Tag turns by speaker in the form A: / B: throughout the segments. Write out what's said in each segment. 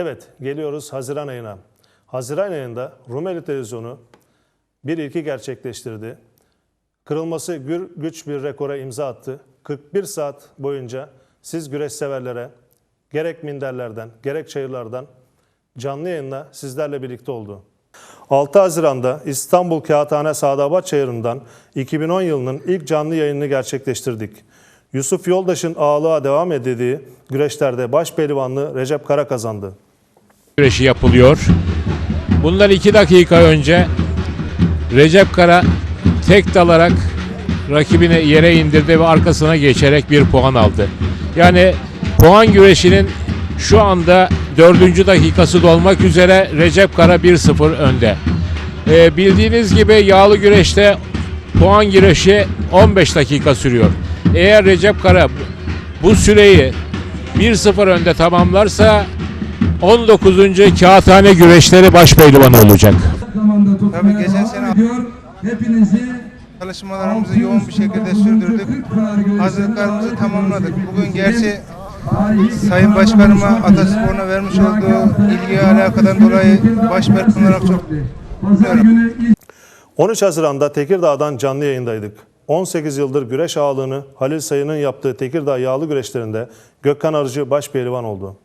A: Evet, geliyoruz Haziran ayına. Haziran ayında Rumeli Televizyonu bir ilki gerçekleştirdi. Kırılması güç bir rekora imza attı. 41 saat boyunca siz güreş severlere gerek minderlerden gerek çayırlardan canlı yayınla sizlerle birlikte oldu. 6 Haziran'da İstanbul Kağıthane Sadabat Çayırı'ndan 2010 yılının ilk canlı yayınını gerçekleştirdik. Yusuf Yoldaş'ın ağlığa devam edildiği güreşlerde baş pehlivanlığı Recep Kara kazandı.
B: Güreşi yapılıyor. Bundan iki dakika önce Recep Kara tek dalarak rakibini yere indirdi ve arkasına geçerek bir puan aldı. Yani puan güreşinin şu anda dördüncü dakikası dolmak üzere Recep Kara 1-0 önde. Ee, bildiğiniz gibi yağlı güreşte puan güreşi 15 dakika sürüyor. Eğer Recep Kara bu süreyi 1-0 önde tamamlarsa 19. Kağıthane Güreşleri baş pehlivanı olacak.
C: Tabii geçen sene-.
D: Hepinizi
C: Çalışmalarımızı yoğun bir şekilde sürdürdük. Hazırlıklarımızı tamamladık. Bugün gerçi Sayın Başkanıma Ataspor'una vermiş olduğu ilgi alakadan dolayı başbakan olarak çok
D: Pazar günü ilk
A: 13 Haziran'da Tekirdağ'dan canlı yayındaydık. 18 yıldır güreş ağalığını Halil Sayın'ın yaptığı Tekirdağ yağlı güreşlerinde Gökhan Arıcı baş pehlivan oldu.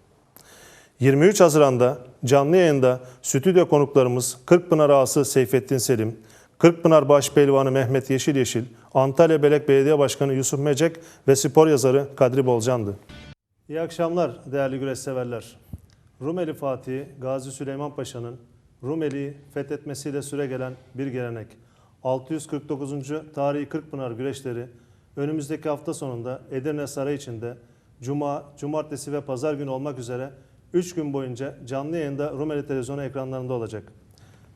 A: 23 Haziran'da canlı yayında stüdyo konuklarımız Kırkpınar ağası Seyfettin Selim, Kırkpınar baş pehlivanı Mehmet Yeşil Yeşil, Antalya Belek Belediye Başkanı Yusuf Mecek ve spor yazarı Kadri Bolcan'dı. İyi akşamlar değerli güreş severler. Rumeli Fatih Gazi Süleyman Paşa'nın Rumeli'yi fethetmesiyle süre gelen bir gelenek. 649. Tarihi Kırkpınar güreşleri önümüzdeki hafta sonunda Edirne Sarayı içinde Cuma, Cumartesi ve Pazar günü olmak üzere 3 gün boyunca canlı yayında Rumeli Televizyonu ekranlarında olacak.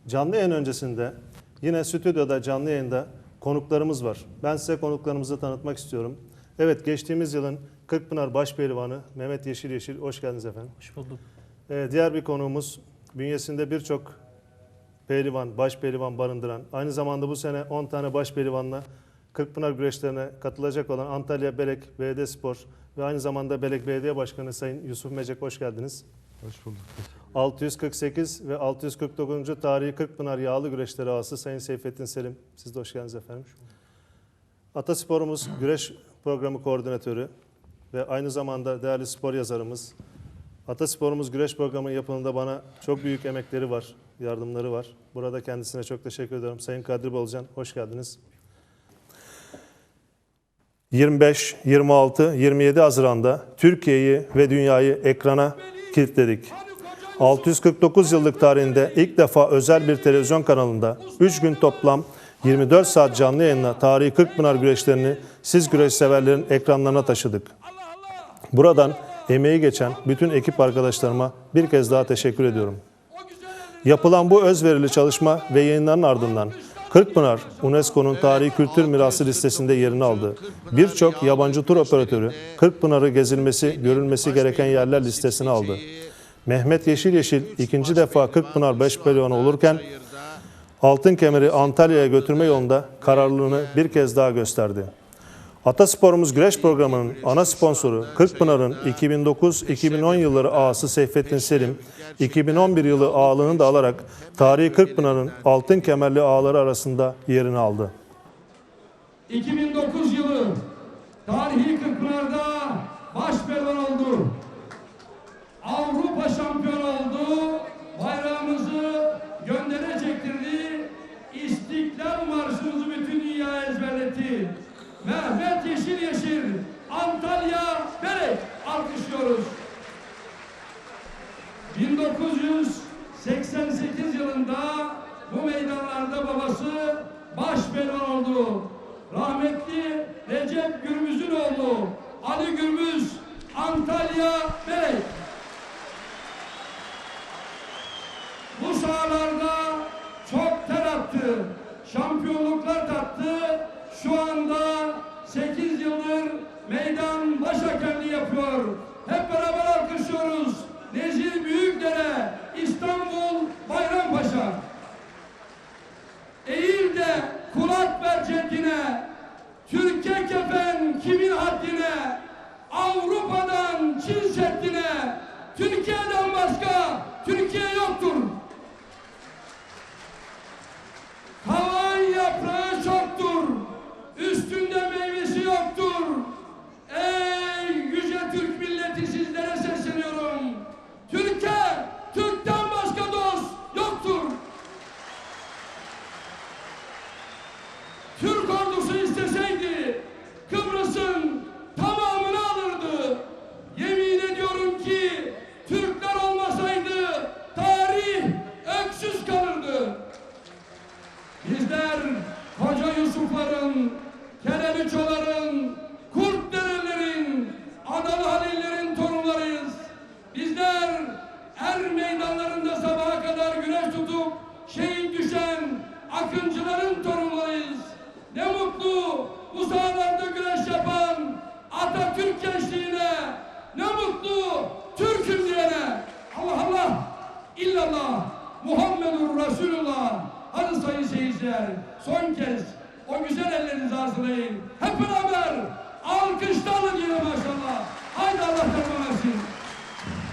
A: Canlı yayın öncesinde yine stüdyoda canlı yayında konuklarımız var. Ben size konuklarımızı tanıtmak istiyorum. Evet geçtiğimiz yılın Kırkpınar Başpehlivanı Mehmet Yeşil Yeşil hoş geldiniz efendim.
E: Hoş bulduk.
A: Ee, diğer bir konuğumuz bünyesinde birçok pehlivan, baş pehlivan barındıran, aynı zamanda bu sene 10 tane baş pehlivanla Kırkpınar güreşlerine katılacak olan Antalya Belek Belediye Spor ve aynı zamanda Belek Belediye Başkanı Sayın Yusuf Mecek hoş geldiniz.
E: Hoş bulduk.
A: 648 ve 649. tarihi Kırkpınar Yağlı Güreşleri ağası Sayın Seyfettin Selim. Siz de hoş geldiniz efendim. Atasporumuz güreş programı koordinatörü ve aynı zamanda değerli spor yazarımız. Atasporumuz güreş programı yapımında bana çok büyük emekleri var, yardımları var. Burada kendisine çok teşekkür ediyorum. Sayın Kadri Bolcan, hoş geldiniz. 25, 26, 27 Haziran'da Türkiye'yi ve dünyayı ekrana kilitledik. 649 yıllık tarihinde ilk defa özel bir televizyon kanalında 3 gün toplam 24 saat canlı yayınla tarihi Kırkpınar güreşlerini siz güreş severlerin ekranlarına taşıdık. Buradan emeği geçen bütün ekip arkadaşlarıma bir kez daha teşekkür ediyorum. Yapılan bu özverili çalışma ve yayınların ardından Kırkpınar, UNESCO'nun tarihi kültür mirası listesinde yerini aldı. Birçok yabancı tur operatörü Kırkpınar'ı gezilmesi, görülmesi gereken yerler listesine aldı. Mehmet Yeşil Yeşil ikinci defa Kırkpınar 5 pehlivanı olurken Altın Kemeri Antalya'ya götürme yolunda kararlılığını bir kez daha gösterdi. Atasporumuz Güreş programının ana sponsoru Kırkpınar'ın 2009-2010 yılları ağası Seyfettin Selim, 2011 yılı ağalığını da alarak tarihi Kırkpınar'ın altın kemerli ağaları arasında yerini aldı.
F: 2009 yılı tarihi Kırkpınar'da baş pehlivan oldu. Avrupa şampiyonu oldu. Bayrağımızı göndere çektirdi. İstiklal Marşımızı bütün dünyaya ezberletti. Mehmet Yeşil Yeşil Antalya Berek alkışlıyoruz. 1988 yılında bu meydanlarda babası baş pehlivan oldu. Rahmetli Recep Gürbüz'ün oğlu Ali Gürbüz Antalya Berek. Bu sahalarda çok ter attı. Şampiyonluklar tattı. Şu anda 8 yıldır meydan baş hakemliği yapıyor. Hep beraber alkışlıyoruz. Nezih Büyükdere, İstanbul Bayrampaşa. Eğil de kulak ver ceddine. Türkiye kefen kimin haddine? Avrupa'dan Çin Seddi'ne. Türkiye'den başka Türkiye yoktur. Kavan yaprağı akıncıların torunlarıyız. Ne mutlu bu sahalarda güneş yapan Atatürk gençliğine, ne mutlu Türk'üm diyene. Allah Allah, illallah, Muhammedur Resulullah. Hadi sayın seyirciler, son kez o güzel ellerinizi hazırlayın. Hep beraber alkışlarla diyelim maşallah. Haydi Allah devam etsin.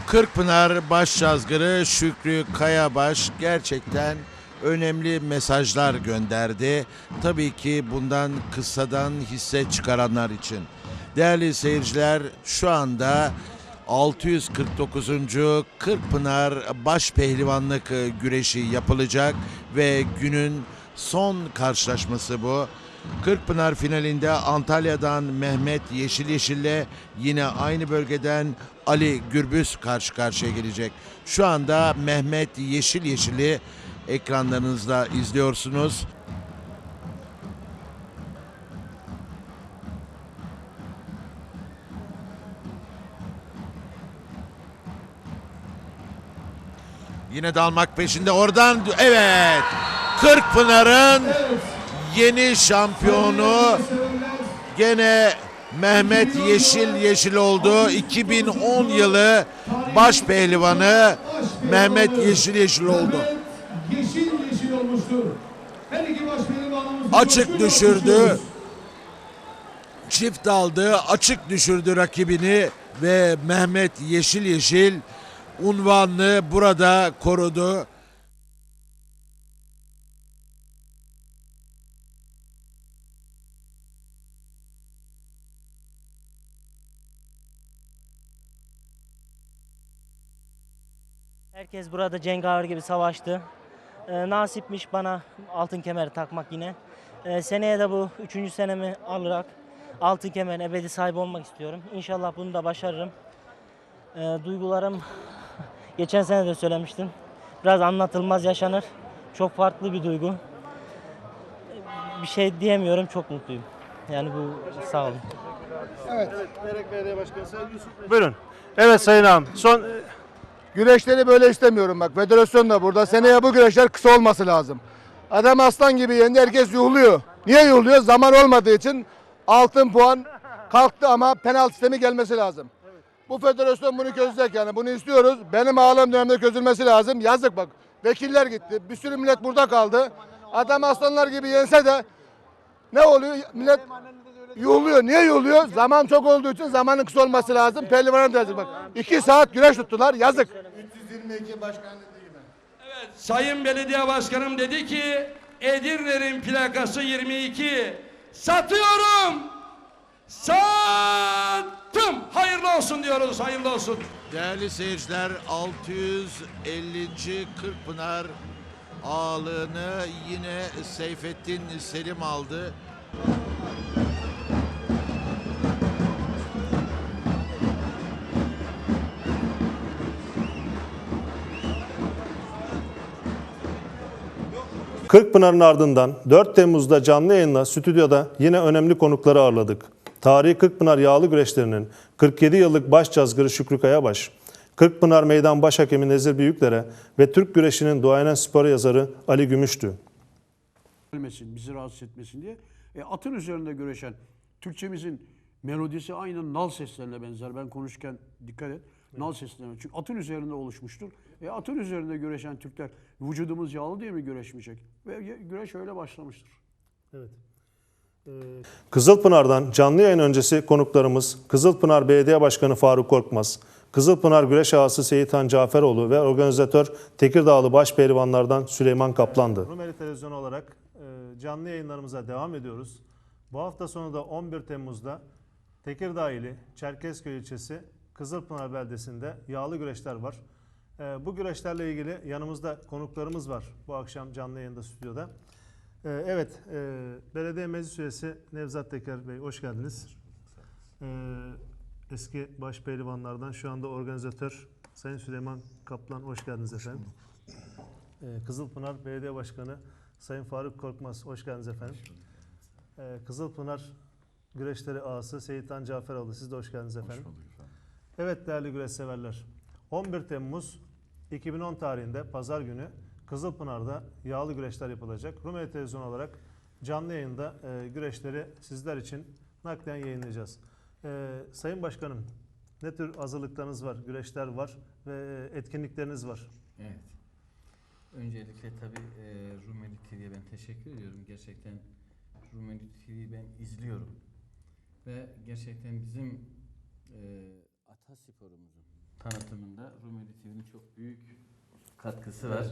E: Kırkpınar Başçazgırı Şükrü Kayabaş gerçekten önemli mesajlar gönderdi. Tabii ki bundan kıssadan hisse çıkaranlar için. Değerli seyirciler şu anda 649. Kırkpınar Baş Pehlivanlık güreşi yapılacak ve günün son karşılaşması bu. Kırkpınar finalinde Antalya'dan Mehmet Yeşil Yeşil'le yine aynı bölgeden Ali Gürbüz karşı karşıya gelecek. Şu anda Mehmet Yeşil Yeşil'i ekranlarınızda izliyorsunuz. Yine dalmak peşinde oradan evet Kırkpınar'ın yeni şampiyonu gene Mehmet Yeşil Yeşil oldu. 2010 yılı baş pehlivanı Mehmet Yeşil Yeşil oldu.
G: Yeşil yeşil olmuştur. Her iki baş pehlivanımız
E: Açık düşürdü. Çift aldı, açık düşürdü rakibini ve Mehmet Yeşil Yeşil unvanını burada korudu.
H: Herkes burada cengaver gibi savaştı. Ee, nasipmiş bana altın kemeri takmak yine. Ee, seneye de bu üçüncü senemi alarak altın kemerin ebedi sahibi olmak istiyorum. İnşallah bunu da başarırım. Ee, duygularım geçen sene de söylemiştim. Biraz anlatılmaz yaşanır. Çok farklı bir duygu. Bir şey diyemiyorum. Çok mutluyum. Yani bu sağ olun.
A: Buyurun. Evet Sayın Ağam. Son
I: Güreşleri böyle istemiyorum bak. Federasyon da burada. Seneye bu güreşler kısa olması lazım. Adam aslan gibi yendi. Herkes yuhluyor. Niye yuhluyor? Zaman olmadığı için altın puan kalktı ama penaltı sistemi gelmesi lazım. Bu federasyon bunu çözecek yani. Bunu istiyoruz. Benim ağlam dönemde çözülmesi lazım. Yazık bak. Vekiller gitti. Bir sürü millet burada kaldı. Adam aslanlar gibi yense de ne oluyor? Millet yuhluyor. Niye yuhluyor? Zaman çok olduğu için zamanın kısa olması lazım. Pehlivana da yazık bak. İki saat güreş tuttular. Yazık. 322 başkan dediği gibi.
F: Sayın Belediye Başkanım dedi ki Edirne'nin plakası 22. Satıyorum. Sattım. Hayırlı olsun diyoruz. Hayırlı olsun.
E: Değerli seyirciler 650. Kırkpınar ağalığını yine Seyfettin Selim aldı.
A: Kırkpınar'ın ardından 4 Temmuz'da canlı yayınla stüdyoda yine önemli konukları ağırladık. Tarihi Kırkpınar yağlı güreşlerinin 47 yıllık başcazgırı Şükrü Kayabaş, Kırkpınar Meydan Başhakemi Nezir Büyüklere ve Türk güreşinin duayen sporu yazarı Ali Gümüştü.
J: gelmesin, bizi rahatsız etmesin diye. E, atın üzerinde güreşen, Türkçemizin melodisi aynı nal seslerine benzer. Ben konuşurken dikkat et. Nal seslerine. Çünkü atın üzerinde oluşmuştur. E, atın üzerinde güreşen Türkler vücudumuz yağlı diye mi güreşmeyecek? Ve güreş öyle başlamıştır.
A: Kızılpınar'dan canlı yayın öncesi konuklarımız Kızılpınar Belediye Başkanı Faruk Korkmaz, Kızılpınar Güreş Ağası Seyitan Caferoğlu ve organizatör Tekirdağlı Başpehlivanlardan Süleyman Kaplan'dı. Rumeli Televizyonu olarak e, canlı yayınlarımıza devam ediyoruz. Bu hafta sonu da 11 Temmuz'da Tekirdağ ili Çerkezköy ilçesi Kızılpınar beldesinde yağlı güreşler var. E, Bu güreşlerle ilgili yanımızda konuklarımız var bu akşam canlı yayında stüdyoda. E, Evet, e, belediye meclis üyesi Nevzat Teker Bey hoş geldiniz. E, Eski başpehlivanlardan şu anda organizatör Sayın Süleyman Kaplan hoş geldiniz efendim. Kızılpınar Belediye Başkanı Sayın Faruk Korkmaz hoş geldiniz efendim. Kızılpınar Güreşleri Ağası Seyitan Caferoğlu siz de hoş geldiniz efendim. Evet değerli güreş severler. 11 Temmuz 2010 tarihinde pazar günü Kızılpınar'da yağlı güreşler yapılacak. Rumeli Televizyon olarak canlı yayında e, güreşleri sizler için naklen yayınlayacağız. E, Sayın Başkanım ne tür hazırlıklarınız var, güreşler var ve e, etkinlikleriniz var?
K: Evet. Öncelikle tabii e, Rumeli TV'ye ben teşekkür ediyorum. Gerçekten Rumeli TV'yi ben izliyorum. Ve gerçekten bizim e, atasporumuzun tanıtımında Rumeli TV'nin çok büyük katkısı var.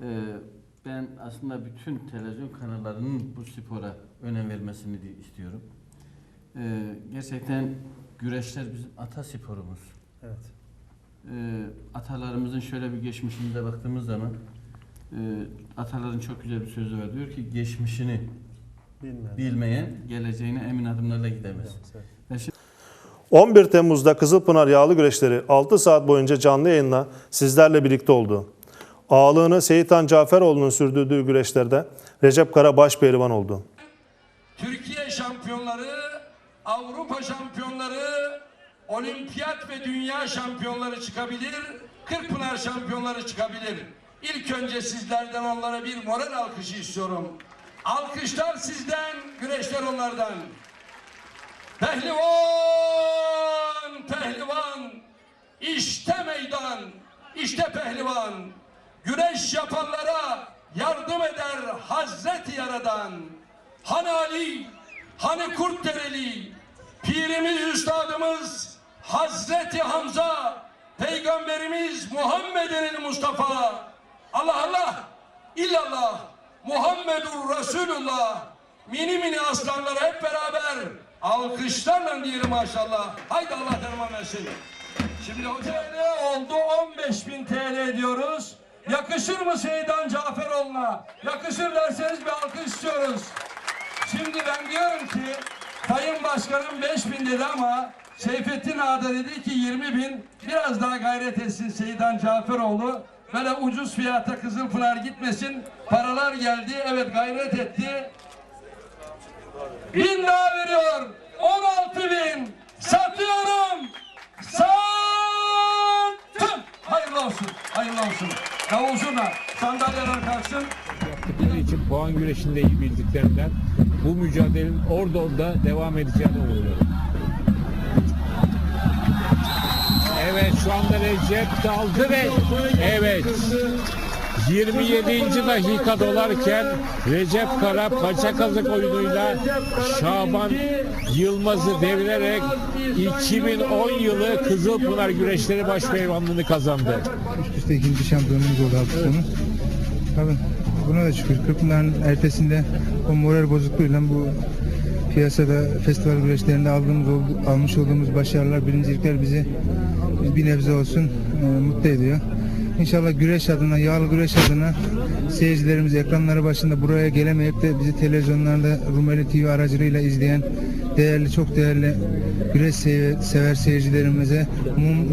K: E, ben aslında bütün televizyon kanallarının bu spora önem vermesini istiyorum. E, gerçekten güreşler bizim atasporumuz.
A: Evet.
K: Ee, atalarımızın şöyle bir geçmişimize baktığımız zaman e, ataların çok güzel bir sözü var. Diyor ki geçmişini
A: Bilmeyen.
K: bilmeyen geleceğine emin adımlarla gidemez.
A: Evet.
K: Ve şimdi
A: 11 Temmuz'da Kızılpınar Yağlı Güreşleri 6 saat boyunca canlı yayınla sizlerle birlikte oldu. Ağalığını Seyitan Caferoğlu'nun sürdürdüğü güreşlerde Recep Kara başpehlivan oldu.
F: Türkiye şampiyonları, Avrupa şampiyonları, olimpiyat ve dünya şampiyonları çıkabilir, Kırkpınar şampiyonları çıkabilir. İlk önce sizlerden onlara bir moral alkışı istiyorum. Alkışlar sizden, güreşler onlardan. Pehlivan, pehlivan, işte meydan, işte pehlivan. Güreş yapanlara yardım eder Hazreti Yaradan. Hani Ali, hani Kurtdereli, Pirimiz Üstadımız Hazreti Hamza, Peygamberimiz Muhammed'in Mustafa. Allah Allah, illallah, Muhammedur Resulullah. Mini mini aslanları hep beraber alkışlarla diyelim maşallah. Haydi Allah devam etsin. Şimdi TL oldu 15 bin TL diyoruz. Yakışır mı Seydan Caferoğlu'na? Yakışır derseniz bir alkış istiyoruz. Şimdi ben diyorum ki Sayın Başkanım 5 bin dedi ama Seyfettin Ağa da dedi ki 20 bin biraz daha gayret etsin Seydan Caferoğlu. Böyle ucuz fiyata Kızılpınar gitmesin. Paralar geldi evet gayret etti. Bin daha veriyor. 16 bin. Satıyorum. Sattım. Hayırlı olsun. Hayırlı olsun. Davulcuna sandalyeler kalksın.
B: Yaptıkları için puan güreşinde iyi bildiklerinden bu mücadelenin orada orada devam edeceğini umuyorum. Evet şu anda Recep daldı ve evet 27. dakika dolarken Recep Kara paça kazık oyunuyla Şaban Yılmaz'ı devirerek 2010 yılı Kızılpınar Güreşleri Başpehlivanlığını kazandı.
L: Üst üste ikinci şampiyonumuz oldu hafta sonu. Tabii buna da şükür. Kırkpınar'ın ertesinde o moral bozukluğuyla bu piyasada festival güreşlerinde aldığımız almış olduğumuz başarılar, birincilikler bizi bir nebze olsun e, mutlu ediyor. İnşallah güreş adına, yağlı güreş adına seyircilerimiz ekranları başında buraya gelemeyip de bizi televizyonlarda Rumeli TV aracılığıyla izleyen değerli, çok değerli güreş sever, seyircilerimize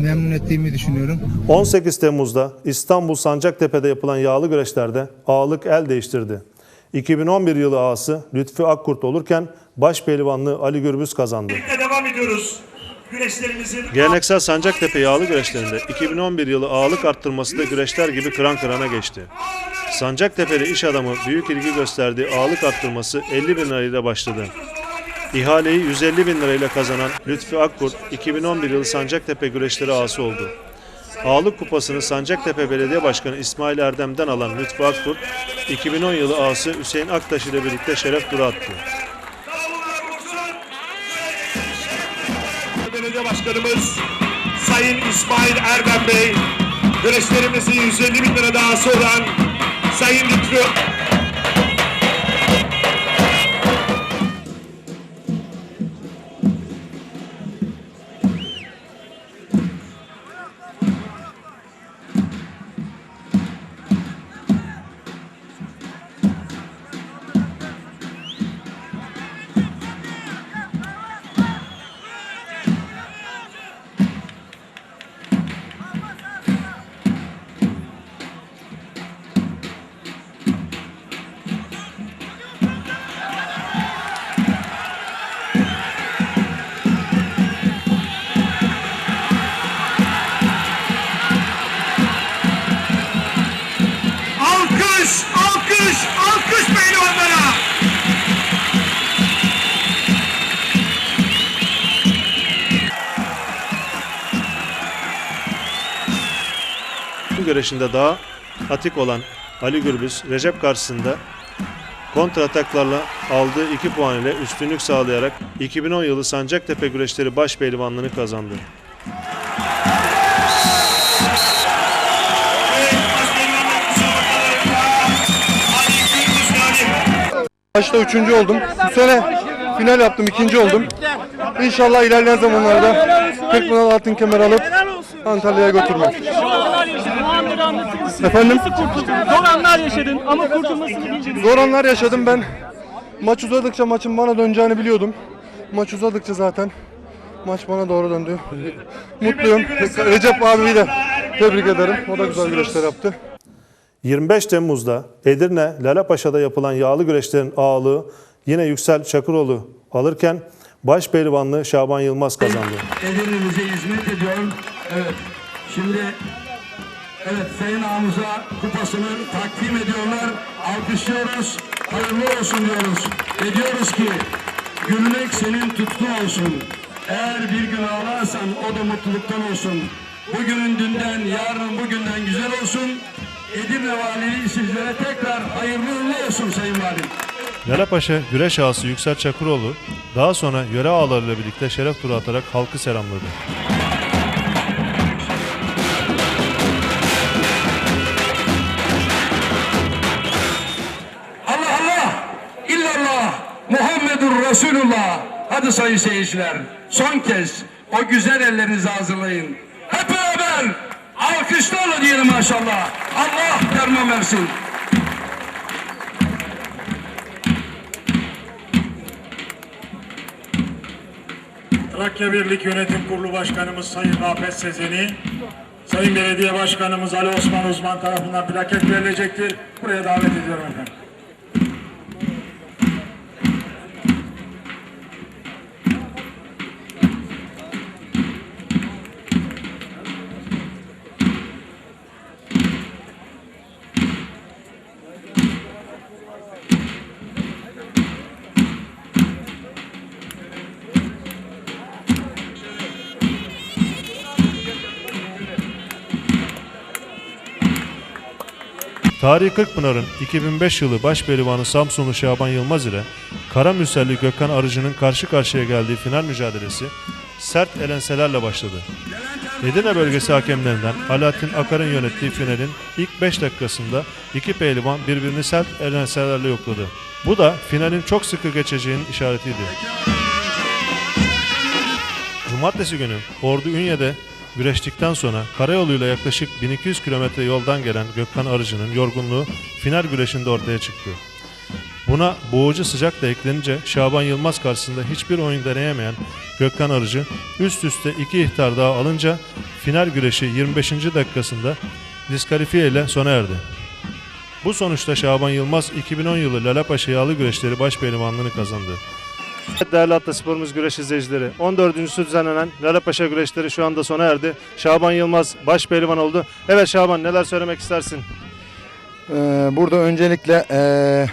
L: memnun ettiğimi düşünüyorum.
A: 18 Temmuz'da İstanbul Sancaktepe'de yapılan yağlı güreşlerde ağalık el değiştirdi. 2011 yılı ağası Lütfi Akkurt olurken başpehlivanlığı Ali Gürbüz kazandı.
M: devam ediyoruz. Güreşlerimizin
A: Geleneksel Sancaktepe yağlı güreşlerinde 2011 yılı ağalık arttırması da güreşler gibi kıran kırana geçti. Sancaktepe'li iş adamı büyük ilgi gösterdiği ağalık arttırması 50 bin lirayla başladı. İhaleyi 150 bin lirayla kazanan Lütfi Akkurt 2011 yılı Sancaktepe güreşleri ağası oldu. Ağalık kupasını Sancaktepe Belediye Başkanı İsmail Erdem'den alan Lütfi Akkurt, 2010 yılı ağası Hüseyin Aktaş ile birlikte şeref turu attı.
M: Başkanımız Sayın İsmail Erdem Bey, güreşlerimizi 150 bin lira daha soran Sayın Lütfü
A: Bu güreşinde daha atik olan Ali Gürbüz, Recep karşısında kontrataklarla aldığı 2 puan ile üstünlük sağlayarak 2010 yılı Sancaktepe Güreşleri baş pehlivanlığını kazandı.
N: Başta üçüncü oldum. Bu sene final yaptım, ikinci oldum. İnşallah ilerleyen zamanlarda Kırkpınar altın kemer alıp Antalya'ya götürmek. Efendim?
O: Zor anlar yaşadın ama kurtulmasını bildin.
N: Zor anlar yaşadım ben. Maç uzadıkça maçın bana döneceğini biliyordum. Maç uzadıkça zaten maç bana doğru döndü. Mutluyum. Recep abiyi de tebrik ederim. O da güzel güreşler yaptı.
A: 25 Temmuz'da Edirne, Lalapaşa'da yapılan yağlı güreşlerin ağalığı yine Yüksel Çakıroğlu alırken baş pehlivanlığı Şaban Yılmaz kazandı.
F: Edirne'mize hizmet ediyor. Evet. Şimdi evet Sayın Ağamıza kupasını takdim ediyorlar. Alkışlıyoruz. Hayırlı olsun diyoruz. Ve diyoruz ki gülmek senin tutkun olsun. Eğer bir gün ağlarsan o da mutluluktan olsun. Bugünün dünden, yarın bugünden güzel olsun. Edirne Valiliği sizlere tekrar hayırlı olsun Sayın Valim.
A: Lalapaşa güreş ağası Yüksel Çakıroğlu daha sonra yöre ağalarıyla birlikte şeref turu atarak halkı selamladı.
F: Hadi sayın seyirciler, son kez o güzel ellerinizi hazırlayın. Hep beraber alkışlarla diyelim maşallah. Allah derman versin.
M: Trakya Birlik Yönetim Kurulu Başkanımız Sayın Rafet Sezeni, Sayın Belediye Başkanımız Ali Osman Uzman tarafından plaket verilecektir. Buraya davet ediyorum efendim.
A: Tarihi Kırkpınar'ın 2005 yılı baş pehlivanı Samsunlu Şaban Yılmaz ile Kara Mürselli Gökhan Arıcı'nın karşı karşıya geldiği final mücadelesi sert elenselerle başladı. Edirne bölgesi hakemlerinden Alaaddin Akar'ın yönettiği finalin ilk 5 dakikasında iki pehlivan birbirini sert elenselerle yokladı. Bu da finalin çok sıkı geçeceğinin işaretiydi. Cumartesi günü Ordu Ünye'de güreştikten sonra karayoluyla yaklaşık 1200 kilometre yoldan gelen Gökhan Arıcı'nın yorgunluğu final güreşinde ortaya çıktı. Buna boğucu sıcak da eklenince Şaban Yılmaz karşısında hiçbir oyun deneyemeyen Gökhan Arıcı üst üste iki ihtar daha alınca final güreşi 25. dakikasında diskalifiye ile sona erdi. Bu sonuçta Şaban Yılmaz 2010 yılı Lalapaşa Yağlı Güreşleri baş pehlivanlığını kazandı. Değerli Atlasporumuz güreş izleyicileri, 14.sü düzenlenen Lalapaşa güreşleri şu anda sona erdi. Şaban Yılmaz baş pehlivan oldu. Evet Şaban neler söylemek istersin?
N: Ee, burada öncelikle ee,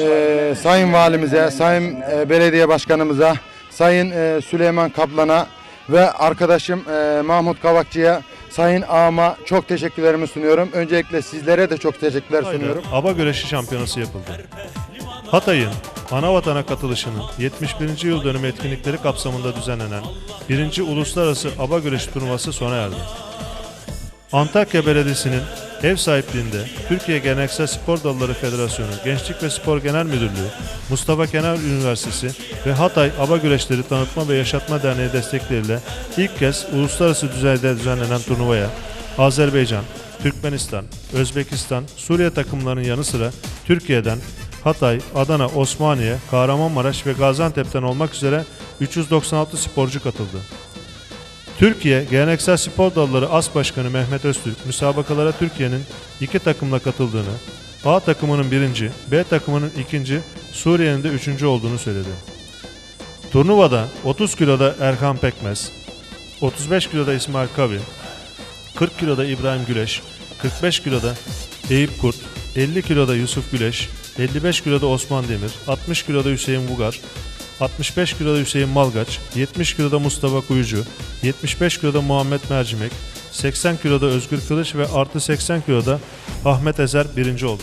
N: ee, Sayın Valimize, Sayın ee, Belediye Başkanımıza, Sayın ee, Süleyman Kaplan'a ve arkadaşım ee, Mahmut Kavakçı'ya, Sayın Ağam'a çok teşekkürlerimi sunuyorum. Öncelikle sizlere de çok teşekkürler sunuyorum.
A: Aba güreşi şampiyonası yapıldı. Hatay'ın Anavatana katılışının 71. yıl dönümü etkinlikleri kapsamında düzenlenen 1. Uluslararası Aba Güreşi turnuvası sona erdi. Antakya Belediyesi'nin ev sahipliğinde Türkiye Geleneksel Spor Dalları Federasyonu, Gençlik ve Spor Genel Müdürlüğü, Mustafa Kemal Üniversitesi ve Hatay Aba Güreşleri Tanıtma ve Yaşatma Derneği destekleriyle ilk kez uluslararası düzeyde düzenlenen turnuvaya Azerbaycan, Türkmenistan, Özbekistan, Suriye takımlarının yanı sıra Türkiye'den Hatay, Adana, Osmaniye, Kahramanmaraş ve Gaziantep'ten olmak üzere 396 sporcu katıldı. Türkiye Geleneksel Spor Dalları As Başkanı Mehmet Öztürk müsabakalara Türkiye'nin iki takımla katıldığını, A takımının birinci, B takımının ikinci, Suriye'nin de üçüncü olduğunu söyledi. Turnuvada 30 kiloda Erkan Pekmez, 35 kiloda İsmail Kavi, 40 kiloda İbrahim Güleş, 45 kiloda Eyüp Kurt, 50 kiloda Yusuf Güleş, 55 kiloda Osman Demir, 60 kiloda Hüseyin Vugar, 65 kiloda Hüseyin Malgaç, 70 kiloda Mustafa Kuyucu, 75 kiloda Muhammed Mercimek, 80 kiloda Özgür Kılıç ve artı 80 kiloda Ahmet Ezer birinci oldu.